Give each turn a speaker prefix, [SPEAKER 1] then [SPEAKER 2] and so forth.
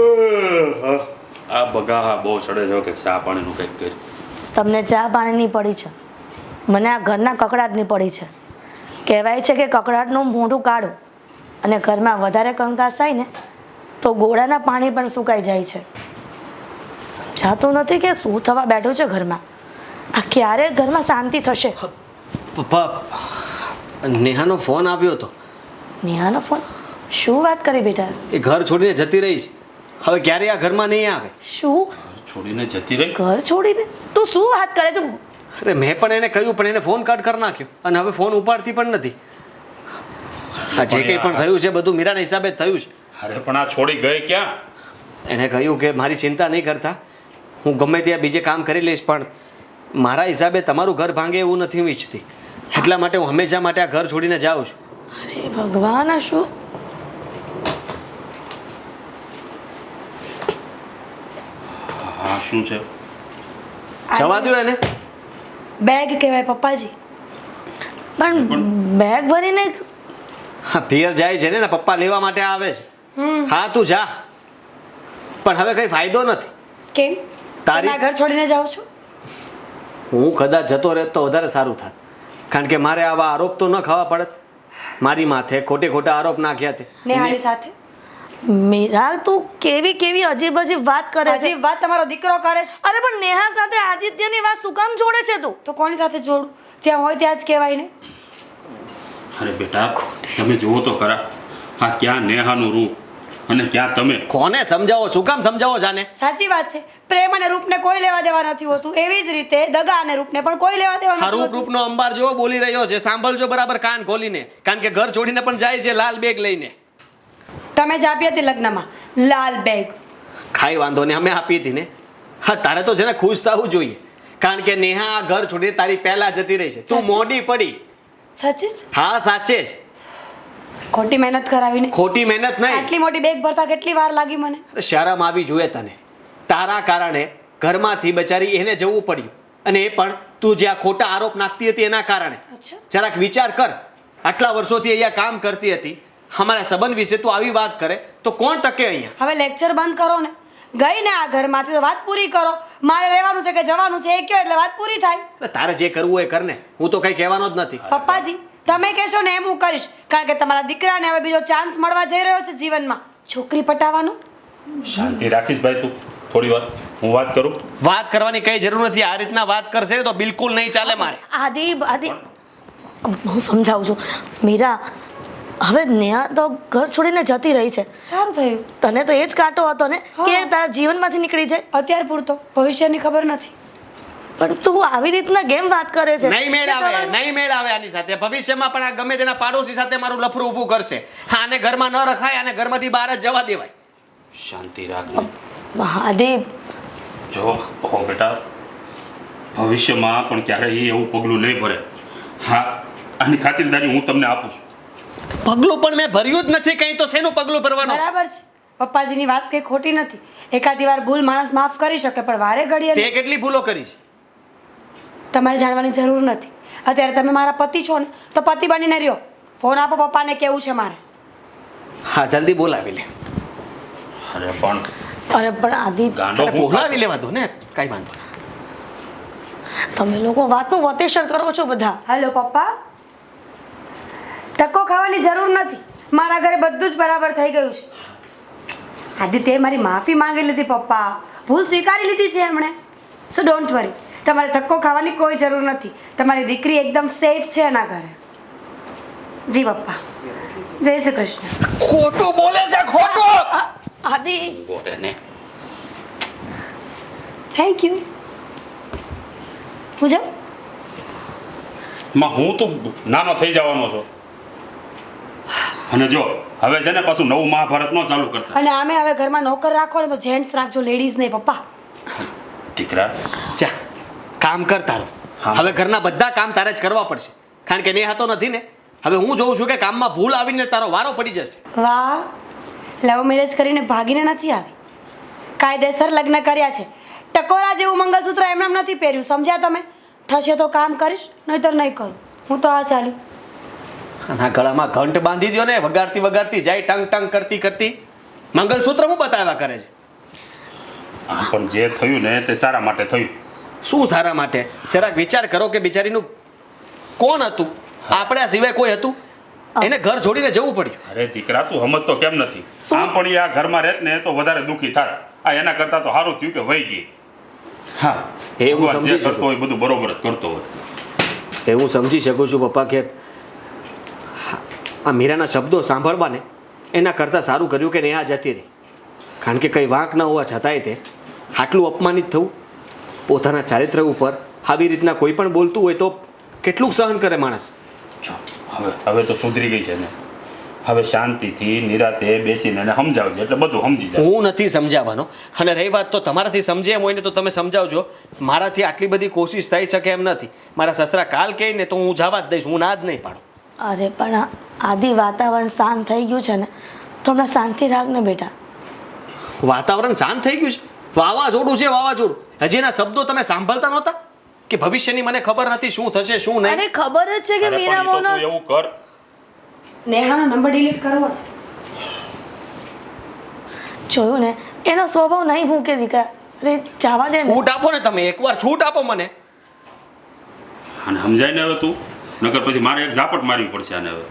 [SPEAKER 1] આ બગાહા બહુ ચડે છે કે ચા પાણીનું કંઈક કરી
[SPEAKER 2] તમને ચા પાણીની પડી છે. મને આ ઘરના કકડાટની પડી છે. કહેવાય છે કે કકડાટનું મોઢું કાઢું અને ઘરમાં વધારે કંકાસ થાય ને તો ગોળાના પાણી પણ સુકાઈ જાય છે. સમજાતું નથી કે શું થવા બેઠું છે ઘરમાં. આ ક્યારે ઘરમાં શાંતિ થશે?
[SPEAKER 3] પપ્પા નેહાનો ફોન આવ્યો હતો
[SPEAKER 2] નેહાનો ફોન? શું વાત કરી બેટા?
[SPEAKER 3] એ ઘર છોડીને જતી રહી છે. હવે ક્યારેય આ ઘરમાં નહીં આવે?
[SPEAKER 2] શું?
[SPEAKER 1] છોડીને જતી રહી?
[SPEAKER 2] ઘર છોડીને? તું શું વાત કરે છે?
[SPEAKER 3] અરે મેં પણ એને કહ્યું પણ એને ફોન કટ કરી નાખ્યો. અને હવે ફોન ઉપાડતી પણ નથી. આ જે કંઈ પણ થયું છે બધું મીરાના હિસાબે થયું છે.
[SPEAKER 1] અરે પણ આ છોડી ગઈ ક્યાં?
[SPEAKER 3] એણે કહ્યું કે મારી ચિંતા નહીં કરતા. હું ગમે ત્યાં બીજે કામ કરી લઈશ પણ મારા હિસાબે તમારું ઘર ભાંગે એવું નથી હું ઈચ્છતી એટલા માટે હું હંમેશા માટે આ ઘર છોડીને જાઉં છું.
[SPEAKER 2] અરે ભગવાન આ શું?
[SPEAKER 1] હા શું છે?
[SPEAKER 3] જવા દો એને.
[SPEAKER 2] બેગ કહેવાય પપ્પાજી. પણ બેગ ભરીને
[SPEAKER 3] હા પિયર જાય છે ને એના પપ્પા લેવા માટે આવે છે. હા તું જા. પણ હવે કઈ ફાયદો નથી.
[SPEAKER 2] કેમ?
[SPEAKER 3] તારી-
[SPEAKER 2] આ ઘર છોડીને જાઓ છું?
[SPEAKER 3] હું કદાચ જતો રહેત તો વધારે સારું થાત. કારણ કે મારે આવા આરોપ તો ન ખાવા પડત. મારી માથે ખોટે ખોટા આરોપ નાખ્યા તે.
[SPEAKER 4] નેહાની સાથે?
[SPEAKER 2] મીરા તું કેવી કેવી અજીબ અજીબ વાત કરે છે?
[SPEAKER 4] હજી વાત તમારો દીકરો કરે છે?
[SPEAKER 2] અરે પણ નેહા સાથે આદિત્યની વાત શું કામ જોડે છે તું?
[SPEAKER 4] તો કોની સાથે જોડું? જ્યાં હોય ત્યાં જ કહેવાય ને
[SPEAKER 1] અરે બેટા તમે જુઓ તો ખરા આ ક્યાં નેહાનું રૂપ અને ક્યાં તમે?
[SPEAKER 3] કોને સમજાવો? શું કામ સમજાવો જાને?
[SPEAKER 4] સાચી વાત છે. પ્રેમ અને રૂપને કોઈ લેવા દેવા નથી હોતું. એવી જ રીતે દગા અને રૂપને પણ કોઈ લેવા દેવા નથી
[SPEAKER 3] રૂપ રૂપનો અંબાર જેવો બોલી રહ્યો છે. સાંભળજો બરાબર કાન ખોલીને. કારણ કે ઘર છોડીને પણ જાય છે લાલ બેગ લઈને.
[SPEAKER 4] તમે જ આપી હતી લગ્નમાં. લાલ બેગ.
[SPEAKER 3] ખાઈ વાંધો ને અમે આપી હતી ને. હા તારે તો જરા ખુશ થવું જોઈએ. કારણ કે નેહા આ ઘર છોડીને તારી પહેલા જતી રહી છે. તું મોડી પડી.
[SPEAKER 4] સાચી જ?
[SPEAKER 3] હા સાચે જ.
[SPEAKER 4] ખોટી મહેનત કરાવીને?
[SPEAKER 3] ખોટી મહેનત નહીં.
[SPEAKER 4] આટલી મોટી બેગ ભરતા કેટલી વાર લાગી મને?
[SPEAKER 3] અરે શરમ આવી જોઈએ તને. તારા કારણે ઘરમાંથી બચારી એને જવું પડ્યું. અને એ પણ તું જે આ ખોટા આરોપ નાખતી હતી એના કારણે. જરાક વિચાર કર. આટલા વર્ષોથી અહીંયા કામ કરતી હતી. અમારા સંબંધ વિશે તું આવી વાત કરે તો કોણ ટકે અહીંયા?
[SPEAKER 4] હવે લેક્ચર બંધ કરો ને. ગઈ ને આ ઘરમાંથી તો વાત પૂરી કરો. મારે રહેવાનું છે કે જવાનું છે એ કયો એટલે વાત પૂરી થાય.
[SPEAKER 3] અરે તારે જે કરવું હોય એ કર ને. હું તો કંઈ કહેવાનો જ નથી.
[SPEAKER 4] પપ્પાજી તમે કહેશો ને એમ હું કરીશ. કારણ કે તમારા દીકરાને હવે બીજો ચાન્સ મળવા જઈ રહ્યો છે જીવનમાં. છોકરી પટાવવાનું?
[SPEAKER 1] શાંતિ રાખીશ ભાઈ તું. થોડી વાર. હું વાત કરું?
[SPEAKER 3] વાત કરવાની કઈ જરૂર નથી. આ રીતના વાત કરશે ને તો બિલકુલ નહીં ચાલે મારે.
[SPEAKER 2] આદિ આદિ હું સમજાવું છું. મીરા હવે નેહા તો ઘર છોડીને જતી રહી છે.
[SPEAKER 4] સારું થયું.
[SPEAKER 2] તને તો એ જ કાંટો હતો ને કે તારા જીવનમાંથી નીકળી જાય?
[SPEAKER 4] અત્યાર પૂરતો. ભવિષ્યની ખબર નથી.
[SPEAKER 2] પણ તું આવી રીતના કેમ વાત કરે છે?
[SPEAKER 3] નહીં મેળ આવે નહીં મેળ આવે આની સાથે. ભવિષ્યમાં પણ આ ગમે તેના પાડોશી સાથે મારું લફરું ઊભું કરશે. હા આને ઘરમાં ન રખાય અને ઘરમાંથી બહાર જ જવા દેવાય.
[SPEAKER 1] શાંતિ રાખ
[SPEAKER 2] મહાદેવ.
[SPEAKER 1] જો ઓ બેટા ભવિષ્યમાં પણ ક્યારેય એ એવું પગલું નહીં ભરે. હા આની ખાતરદારી હું તમને આપું છું.
[SPEAKER 3] પગલું પણ મેં ભર્યું જ નથી કંઈ તો શેનું પગલું ભરવાનું?
[SPEAKER 4] બરાબર છે. પપ્પાજીની વાત કંઈ ખોટી નથી. એકાદી વાર ભૂલ માણસ માફ કરી શકે પણ વારે ઘડીએ
[SPEAKER 3] તે કેટલી ભૂલો કરી છે?
[SPEAKER 4] તમારે જાણવાની જરૂર નથી. અત્યારે તમે મારા પતિ છો ને તો પતિ બનીને રહ્યો. ફોન આપો પપ્પાને કેવું છે મારે?
[SPEAKER 3] હા જલ્દી બોલાવી લે.
[SPEAKER 1] અરે પણ
[SPEAKER 2] અરે પણ આદિ
[SPEAKER 3] બોલાવી લેવા દો ને કઈ વાંધો
[SPEAKER 2] તમે લોકો વાતનું વતેસર કરો છો બધા.
[SPEAKER 4] હેલો પપ્પા. ટકો ખાવાની જરૂર નથી. મારા ઘરે બધું જ બરાબર થઈ ગયું છે. આદિત્યએ મારી માફી માંગી લીધી પપ્પા. ભૂલ સ્વીકારી લીધી છે એમણે. સો ડોન્ટ વરી તમારે ધક્કો ખાવાની કોઈ જરૂર નથી. તમારી દીકરી એકદમ સેફ છે એના ઘરે. જી પપ્પા. જય શ્રી કૃષ્ણ.
[SPEAKER 3] ખોટું બોલે છે ખોટું!
[SPEAKER 2] આદિ.
[SPEAKER 1] બોલે ને.
[SPEAKER 4] થેન્ક યુ હું જાઉં?
[SPEAKER 1] માં હું તો નાનો થઈ જવાનો છું. અને જો હવે છે ને પાછું નવું મહાભારત નો ચાલુ કરતા.
[SPEAKER 4] અને આમે હવે ઘરમાં નોકર રાખો ને તો જેન્ટ્સ રાખજો લેડીઝ નહીં પપ્પા.
[SPEAKER 1] દીકરા.
[SPEAKER 3] ચા કામ કર તારું.
[SPEAKER 1] હા.
[SPEAKER 3] હવે ઘરના બધા કામ તારે જ કરવા પડશે. કારણ કે નેહા તો નથી ને. હવે હું જોઉં છું કે કામમાં ભૂલ આવીને તારો વારો પડી જશે.
[SPEAKER 4] વાહ. લવ મેરેજ કરીને ભાગીને નથી આવી. કાયદેસર લગ્ન કર્યા છે. ટકોરા જેવું મંગળસૂત્ર એમ એમ નથી પહેર્યું. સમજ્યા તમે? થશે તો કામ કરીશ નહીતર નહીં કરું. હું તો આ ચાલી.
[SPEAKER 3] અને આ ગળામાં ઘંટ બાંધી દો ને વગાડતી વગાડતી જાય ટંગ ટંગ કરતી કરતી. મંગલસૂત્ર હું બતાવ્યા કરે છે?
[SPEAKER 1] પણ જે થયું ને તે સારા માટે થયું.
[SPEAKER 3] શું સારા માટે? જરાક વિચાર કરો કે બિચારીનું કોણ હતું? આપણા સિવાય કોઈ હતું? એને ઘર છોડીને જવું પડ્યું.
[SPEAKER 1] અરે દીકરા તું સમજતો કેમ નથી? આમ પણ એ આ ઘરમાં રહેત ને તો વધારે દુઃખી થાય આ એના કરતાં તો સારું થયું કે વહી ગઈ. હા
[SPEAKER 3] એ હું સમજી
[SPEAKER 1] શકતો કરતો હોય બધું બરોબર જ કરતો હોય.
[SPEAKER 3] એ હું સમજી શકું છું પપ્પા કે આ મીરાના શબ્દો સાંભળવાને એના કરતાં સારું કર્યું કે નેહા જતી રહી કારણ કે કંઈ વાંક ન હોવા છતાંય તે આટલું અપમાનિત થવું પોતાના ચારિત્ર ઉપર આવી રીતના કોઈ પણ બોલતું હોય તો કેટલું સહન કરે માણસ?
[SPEAKER 1] હવે હવે તો સુધરી ગઈ છે ને. હવે શાંતિથી નિરાતે બેસીને એને સમજાવજો એટલે બધું સમજી જાય.
[SPEAKER 3] હું નથી સમજાવવાનો. અને રહી વાત તો તમારાથી સમજે એમ હોય ને તો તમે સમજાવજો. મારાથી આટલી બધી કોશિશ થઈ શકે એમ નથી. મારા સસરા કાલ કહે ને તો હું જવા જ દઈશ હું ના જ નહીં પાડું.
[SPEAKER 2] અરે પણ આદિ વાતાવરણ શાંત થઈ ગયું છે ને તો હમણાં શાંતિ રાખ ને બેટા.
[SPEAKER 3] વાતાવરણ શાંત થઈ ગયું છે? વાવાઝોડું છે વાવાઝોડું. હજી એના શબ્દો તમે સાંભળતા નહોતા? કે ભવિષ્યની મને ખબર નથી શું થશે શું નહીં?
[SPEAKER 2] અરે ખબર જ છે કે મીરા મોનો
[SPEAKER 1] એવું કર.
[SPEAKER 4] નેહાનો નંબર ડિલીટ કરવો છે.
[SPEAKER 2] જોયું ને? એનો સ્વભાવ નહીં મૂકે દીકરા. અરે જવા દે
[SPEAKER 3] છૂટ આપો ને તમે એકવાર છૂટ આપો મને.
[SPEAKER 1] અને સમજાય ને હવે તું? નકર પછી મારે એક ઝાપટ મારવી પડશે આને હવે.